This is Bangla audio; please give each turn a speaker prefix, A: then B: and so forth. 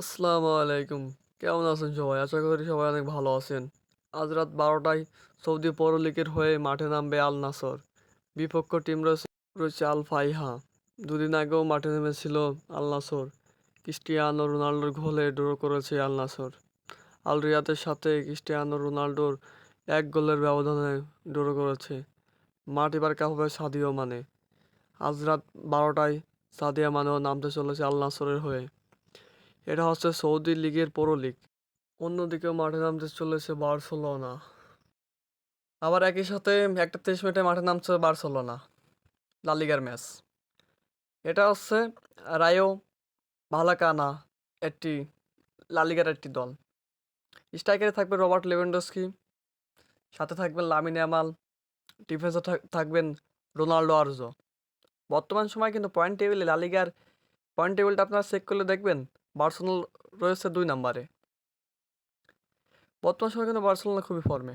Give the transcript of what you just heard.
A: আসসালামু আলাইকুম। কেমন আছেন সবাই? আশা করি সবাই অনেক ভালো আছেন। আজ রাত বারোটায় সৌদি পৌর লিগের হয়ে মাঠে নামবে আল নাসর। বিপক্ষ টিম রয়েছে আল ফাইহা। দুদিন আগেও মাঠে নেমেছিল আল নাসর। ক্রিস্টিয়ানো রোনাল্ডোর গোলে ড্র করেছে আল নাসর। আল রিয়াদের সাথে ক্রিস্টিয়ানো রোনাল্ডোর এক গোলের ব্যবধানে ড্র করেছে। মাঠ এবার কাঁপাবে সাদিও মানে। আজ রাত বারোটায় সাদিয়া মানেও নামতে চলেছে আল নাসরের হয়ে। এটা হচ্ছে সৌদি লিগের পৌর লিগ অন্যদিকে মাঠে নামতে চলেছে বার্সেলোনা। আবার একই সাথে একটা তেইশ মিনিটে মাঠে নামছে বার্সেলোনা, লা লিগার ম্যাচ। এটা হচ্ছে রায়ো ভালাকানা একটি, লা লিগার একটি দল। স্ট্রাইকারে থাকবে রবার্ট লেভেন্ডস্কি, সাথে থাকবেন লামিন ইয়ামাল, ডিফেন্সে থাকবেন রোনাল্ডো আরজো। বর্তমান সময় কিন্তু পয়েন্ট টেবিলে লালিগার পয়েন্ট টেবিলটা আপনারা চেক করলে দেখবেন বার্সেলোনা রয়েছে দুই নাম্বারে। বর্তমান সময় কিন্তু বার্সেলোনা খুবই ফর্মে